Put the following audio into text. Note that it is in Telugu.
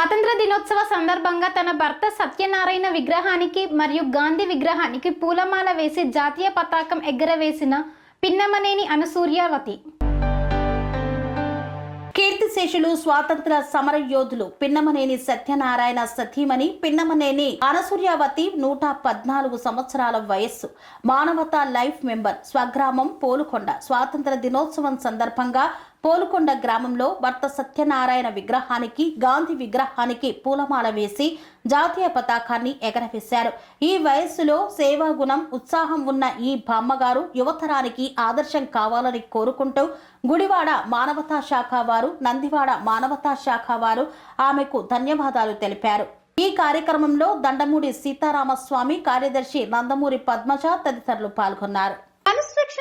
దినోత్సవ సందర్భంగా తన భర్త సత్యనారాయణ విగ్రహానికి మరియు గాంధీ విగ్రహానికి పూలమాల వేసి జాతీయ పతాకం ఎగ్గరవేసిన పిన్నమనేని అనసూర్యావతి. కీర్తిశేషులు స్వాతంత్ర సమర యోధులు పిన్నమనేని సత్యనారాయణ సతీమణి పిన్నమనేని అనసూర్యావతి నూట పద్నాలుగు సంవత్సరాల వయస్సు. మానవతా లైఫ్ మెంబర్ స్వగ్రామం పోలుకొండ. స్వాతంత్ర దినోత్సవం సందర్భంగా పోలుకొండ గ్రామంలో భర్త సత్యనారాయణ విగ్రహానికి గాంధీ విగ్రహానికి పూలమాల వేసి జాతీయ పతాకాన్ని ఎగరవేశారు. ఈ వయస్సులో సేవాగుణం ఉత్సాహం ఉన్న ఈ బామ్మగారు యువతరానికి ఆదర్శం కావాలని కోరుకుంటూ గుడివాడ మానవతా శాఖ వారు నందివాడ మానవతా శాఖ వారు ఆమెకు ధన్యవాదాలు తెలిపారు. ఈ కార్యక్రమంలో దండమూడి సీతారామస్వామి కార్యదర్శి నందమూరి పద్మజ తదితరులు పాల్గొన్నారు.